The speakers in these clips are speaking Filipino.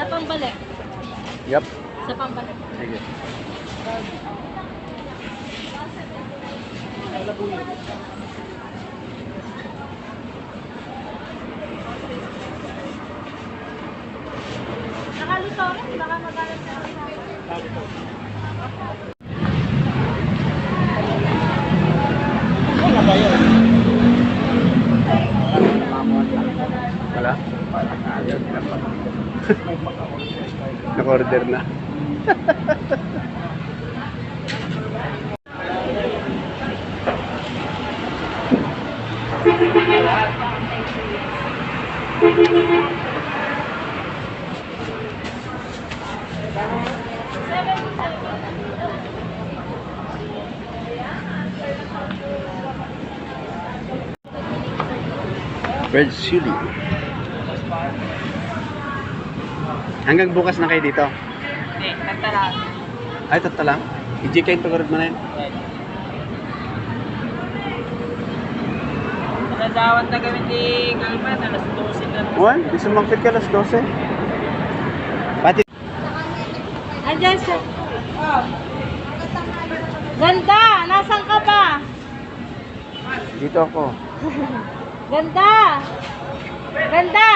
Sa pambalik. Sige. Nakalito rin, baka magalit sa Wala ba yun? Wala? Naka-order na. Red chili. Hanggang bukas na kayo dito. Hindi, nagtala. Ay, tata lang. I-GK yung pagurad mo na yun. Nadawat na kami ni Galman, alas 12 na. Juan, di sumangkit ka alas 12. Pati. Andyan siya. Ganda! Nasaan ka ba? Dito ako. Ganda! Ganda!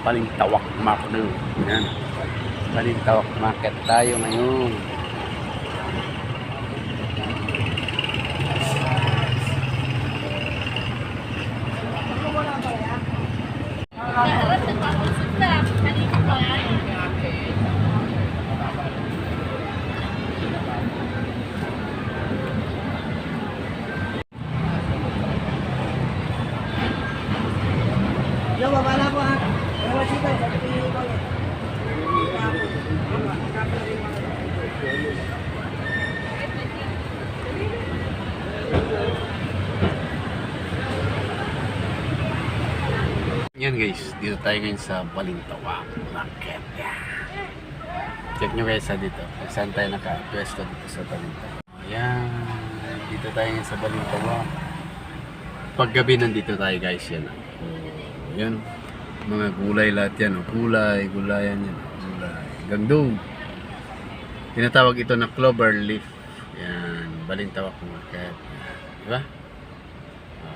Palintawak Macdo. Yan. Palintawak market tayo ngayon. Yan guys, dito tayo ngayon sa Balintawak Market. Check nyo guys sa dito. Saan tayo naka-pwesto dito sa Balintawak. Ayan. Dito tayo ngayon sa Balintawak. Paggabi nandito tayo guys. Yan. Oh, yan. Mga gulay lahat yan. Oh. Gulay, gulayan yan. Gulay. Gandong. Tinatawag ito na clover leaf. Yan. Balintawak Market. Diba?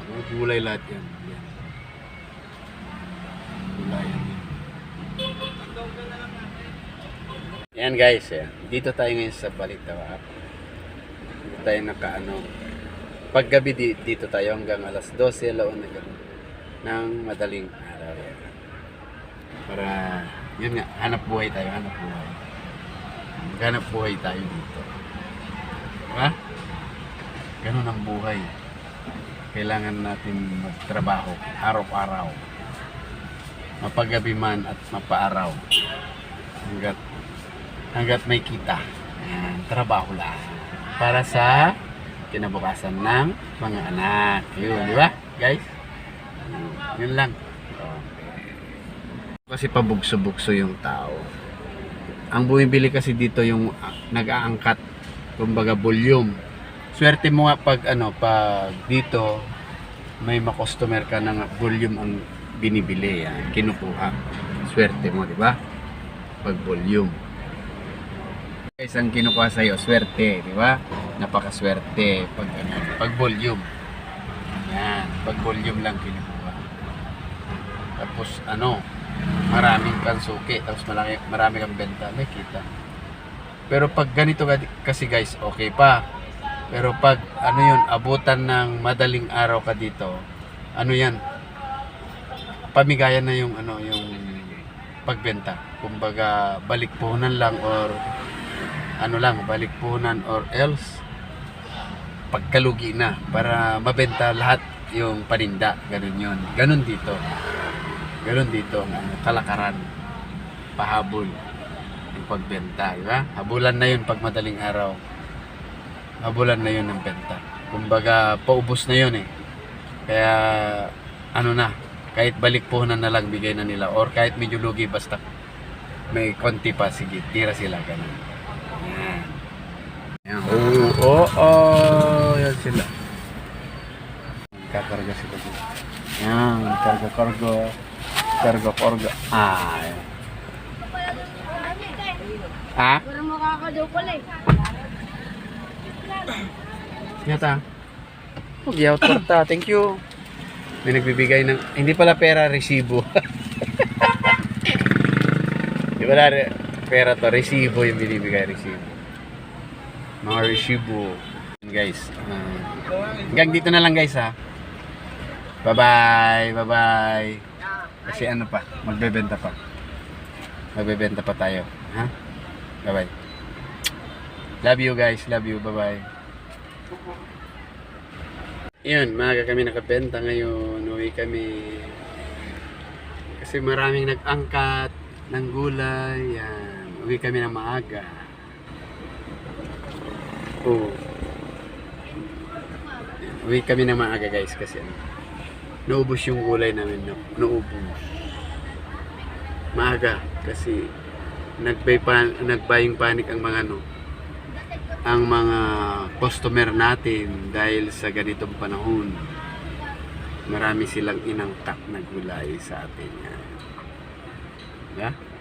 Mga gulay lahat yan. Yan. Gulayan yan. Guys, eh. dito tayo ngayon sa Balintawak. Dito tayo nakaano. Paggabi di, dito tayo hanggang alas 12 laon na ganun. Ng madaling araw. Para, yun nga, hanap buhay tayo, hanap buhay. Hanap buhay tayo dito. Diba? Ganun ang buhay. Kailangan natin magtrabaho araw-araw mapagabi man at mapaaraw. Hanggat hanggat may kita. Ayan, trabaho lang. Para sa kinabukasan ng mga anak. Yun di ba guys? Yun lang. Kasi pabugso-bugso yung tao. Ang bumibili kasi dito yung ah, nag-aangkat kumbaga volume swerte mo nga pag ano pag dito may ma-customer ka nga volume ang binibili yan, kinukuha. Swerte mo, di ba? Pag volume. Guys, ang kinukuha sa iyo, swerte, di ba? Napakaswerte pag ano, pag volume. Yan, pag volume lang kinukuha. Tapos ano, maraming kang tapos malaki, marami kang benta, may kita. Pero pag ganito ka- kasi guys, okay pa. Pero pag ano yun, abutan ng madaling araw ka dito, ano yan, pamigayan na yung ano yung pagbenta. Kumbaga balik puhunan lang or ano lang, balik puhunan or else pagkalugi na para mabenta lahat yung paninda. Ganun yun. Ganun dito. Ganun dito kalakaran. Pahabol yung pagbenta, di ba? Habulan na yun pag madaling araw. Habulan na yun ng benta. Kumbaga, paubos na yun eh. Kaya, ano na, kahit balik puhunan na lang bigay na nila or kahit medyo lugi basta may konti pa sige tira sila ganun Yan. Oo, oo, oh, yan sila. Kakarga sila dito. Yan, karga, karga. Karga, karga. Ah, yan. Ha? Parang makakadaw pala eh. Yata. Huwag yaw ta. Thank you. May nagbibigay ng... Hindi pala pera, resibo. Di re- pera to, resibo yung binibigay, resibo. Mga resibo. Guys, ah, hanggang dito na lang guys ha. Bye-bye, bye-bye. Kasi ano pa, magbebenta pa. Magbebenta pa tayo. Ha? Bye-bye. Love you guys, love you, bye-bye. Yun, maaga kami nakabenta ngayon. Uwi kami. Kasi maraming nag-angkat ng gulay. Yan. Uwi kami ng maaga. Oo. Yan, Uwi kami ng maaga guys kasi ano, naubos yung gulay namin. Na, naubos. Maaga kasi nagbay pa, nagbaying panic ang mga ano, ang mga customer natin dahil sa ganitong panahon. Marami silang inangtak na gulay sa atin. Yan. Yeah?